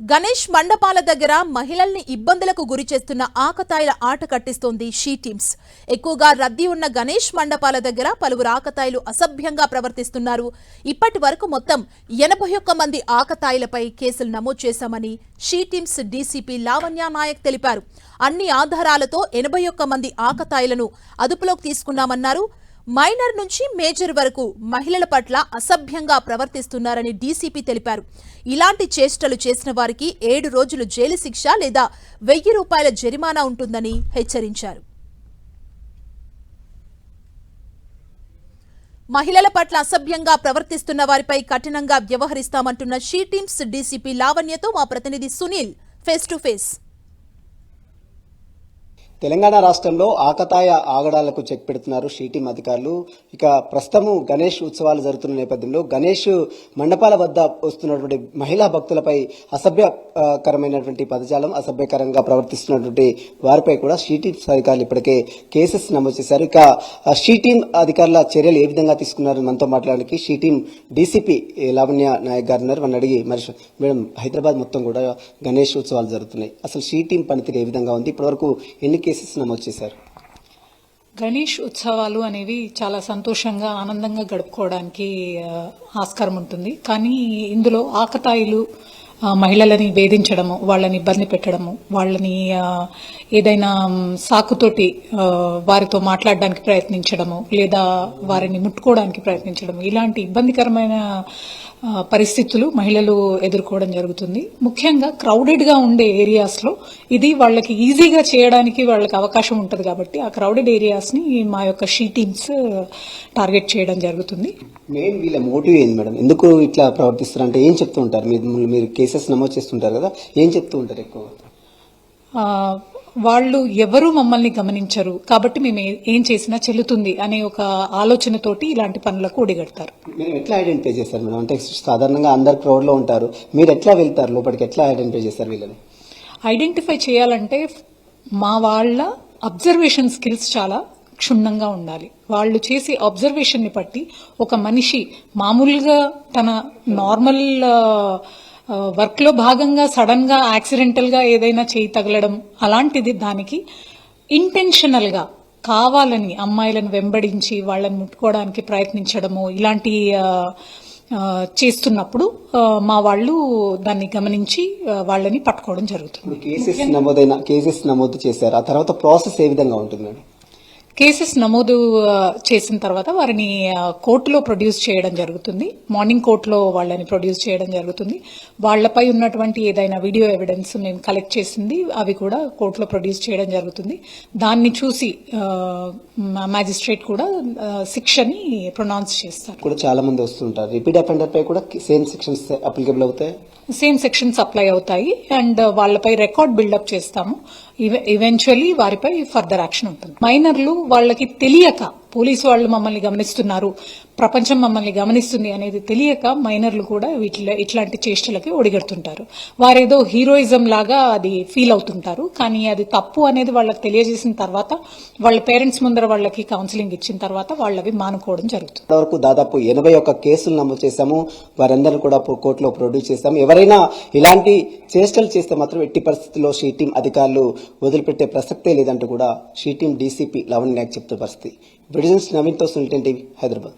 గణేష్ మండపాల దగ్గర మహిళల్ని ఇబ్బందులకు గురి చేస్తున్న ఆకతాయిల ఆట కట్టిస్తోంది షీ టీమ్స్. ఎక్కువగా రద్దీ ఉన్న గణేష్ మండపాల దగ్గర పలువురు ఆకతాయిలు అసభ్యంగా ప్రవర్తిస్తున్నారు. ఇప్పటి వరకు మొత్తం ఎనభై ఒక్క మంది ఆకతాయిలపై కేసులు నమోదు చేశామని she teams DCP Lavanya Naik తెలిపారు. అన్ని ఆధారాలతో ఎనభై ఒక్క మంది ఆకతాయిలను అదుపులోకి తీసుకున్నామన్నారు. మైనర్ నుంచి మేజర్ వరకు మహిళల పట్ల అసభ్యంగా ప్రవర్తిస్తున్నారని డీసీపీ తెలిపారు. ఇలాంటి చేష్టలు చేసిన వారికి ఏడు రోజులు జైలు శిక్ష లేదా వెయ్యి రూపాయల జరిమానా ఉంటుందని హెచ్చరించారు. మహిళల పట్ల అసభ్యంగా ప్రవర్తిస్తున్న వారిపై కఠినంగా వ్యవహరిస్తామంటున్న షీ టీమ్స్ డీసీపీ లావణ్యతో మా ప్రతినిధి Sunil face to face. Telangana రాష్ట్రంలో ఆకతాయ ఆగడాలకు చెక్ పెడుతున్నారు షీటీం అధికారులు. ఇక ప్రస్తుతము గణేష్ ఉత్సవాలు జరుగుతున్న నేపథ్యంలో గణేష్ మండపాల వద్ద వస్తున్నటువంటి మహిళా భక్తులపై అసభ్యకరమైనటువంటి పదజాలం అసభ్యకరంగా ప్రవర్తిస్తున్నటువంటి వారిపై కూడా షీటీం అధికారులు ఇప్పటికే కేసెస్ నమోదు చేశారు. ఇక షీటీం అధికారుల చర్యలు ఏ విధంగా తీసుకున్నారని మనతో మాట్లాడడానికి షీటీం డీసీపీ లావణ్య నాయక్ గారు ఉన్నారు. వారిని అడిగి మరి మేడం హైదరాబాద్ మొత్తం కూడా గణేష్ ఉత్సవాలు జరుగుతున్నాయి. అసలు షీటీం పనితీరు ఏ విధంగా ఉంది? ఇప్పటివరకు ఎన్ని కేసెస్ నమోదు చేశారు. గణేష్ ఉత్సవాలు అనేవి చాలా సంతోషంగా ఆనందంగా గడుపుకోవడానికి ఆస్కారం ఉంటుంది. కానీ ఇందులో ఆకతాయిలు మహిళలని వేధించడము వాళ్ళని ఇబ్బంది పెట్టడము వాళ్ళని ఏదైనా సాకుతోటి వారితో మాట్లాడడానికి ప్రయత్నించడము లేదా వారిని ముట్టుకోవడానికి ప్రయత్నించడము. ఇలాంటి ఇబ్బందికరమైన పరిస్థితులు మహిళలు ఎదుర్కోవడం జరుగుతుంది. ముఖ్యంగా క్రౌడెడ్గా ఉండే ఏరియాస్లో ఇది వాళ్ళకి ఈజీగా చేయడానికి వాళ్ళకి అవకాశం ఉంటుంది కాబట్టి ఆ క్రౌడెడ్ ఏరియాస్ని మా యొక్క షీ టీమ్స్ టార్గెట్ చేయడం జరుగుతుంది. మెయిన్ వీళ్ళ మోటివ్ ఏంది మేడం ఎందుకు ఇట్లా ప్రవర్తిస్తారు అంటే ఏం చెప్తూ ఉంటారు? మీరు మీరు కేసెస్ నమోదు చేస్తుంటారు కదా ఏం చెప్తూ ఉంటారు ఎక్కువ? వాళ్ళు ఎవరు మమ్మల్ని గమనించరు. కాబట్టి మేము ఏ- ఏం చేసినా చెల్లుతుంది అనే ఒక ఆలోచనతోటి ఇలాంటి పనులకు ఒడిగడతారు. మీరు ఎట్లా ఐడెంటిఫై చేస్తారు మేడం అంటే సాధారణంగా అందరు క్రౌడ్లో ఉంటారు. మీరు ఎట్లా వెళ్తారు లోపలికి? ఎట్లా ఐడెంటిఫై చేస్తారు వీళ్ళని? ఐడెంటిఫై చేయాలంటే మా వాళ్ళ అబ్జర్వేషన్ స్కిల్స్ చాలా క్షుణ్ణంగా ఉండాలి. వాళ్ళు చేసే అబ్జర్వేషన్ని బట్టి ఒక మనిషి మామూలుగా తన నార్మల్ వర్క్లో భాగంగా సడన్గా యాక్సిడెంటల్గా ఏదైనా చేయి తగలడం అలాంటిది దానికి ఇంటెన్షనల్గా కావాలని అమ్మాయిలను వెంబడించి వాళ్ళని ముట్టుకోవడానికి ప్రయత్నించడము ఇలాంటి చేస్తున్నప్పుడు మా వాళ్ళు దాన్ని గమనించి వాళ్ళని పట్టుకోవడం జరుగుతుంది. కేసెస్ నమోదైన కేసెస్ నమోదు చేశారు. ఆ తర్వాత ప్రాసెస్ ఏ విధంగా ఉంటుందండి? కేసెస్ నమోదు చేసిన తర్వాత వారిని కోర్టులో ప్రొడ్యూస్ చేయడం జరుగుతుంది. మార్నింగ్ కోర్టులో వాళ్ళని ప్రొడ్యూస్ చేయడం జరుగుతుంది. వాళ్ళపై ఉన్నటువంటి ఏదైనా వీడియో ఎవిడెన్స్ మేము కలెక్ట్ చేసింది అవి కూడా కోర్టులో ప్రొడ్యూస్ చేయడం జరుగుతుంది. దాన్ని చూసి మ్యాజిస్ట్రేట్ కూడా శిక్షని ప్రొనౌన్స్ చేస్తారు. కూడా చాలా మంది వస్తుంటారు. రిపీట్ అఫెండర్ పై కూడా సేమ్ సెక్షన్స్ అప్లికబుల్ అవుతాయి? సేమ్ సెక్షన్స్ అప్లై అవుతాయి. అండ్ వాళ్ళపై రికార్డ్ బిల్డప్ చేస్తాము. ఈవెన్చువల్లీ వారిపై ఫర్దర్ యాక్షన్ ఉంటుంది. మైనర్లు వాళ్ళకి తెలియక పోలీసు వాళ్ళు మమ్మల్ని గమనిస్తున్నారు. ప్రపంచం మమ్మల్ని గమనిస్తుంది అనేది తెలియక మైనర్లు కూడా వీటిలో ఇట్లాంటి చేష్టలకి ఒడిగడుతుంటారు. వారేదో హీరోయిజం లాగా అది ఫీల్ అవుతుంటారు. కానీ అది తప్పు అనేది వాళ్ళకి తెలియజేసిన తర్వాత వాళ్ళ పేరెంట్స్ ముందర వాళ్ళకి కౌన్సిలింగ్ ఇచ్చిన తర్వాత వాళ్ళవి మానుకోవడం జరుగుతుంది. వరకు దాదాపు ఎనభై ఒక్క కేసులు నమోదు చేశాము. వారందరూ కూడా కోర్టులో ప్రొడ్యూస్ చేశాము. ఎవరైనా ఇలాంటి చేష్టలు చేస్తే మాత్రం ఎట్టి పరిస్థితుల్లో షీటీం అధికారులు వదిలిపెట్టే ప్రసక్తే లేదంటూ కూడా షీటీం డీసీపీ లవణ్ నాయక్ చెప్తున్న పరిస్థితి. విడిజన్స్ నవీన్తో సుల్టన్ టీవీ హైదరాబాద్.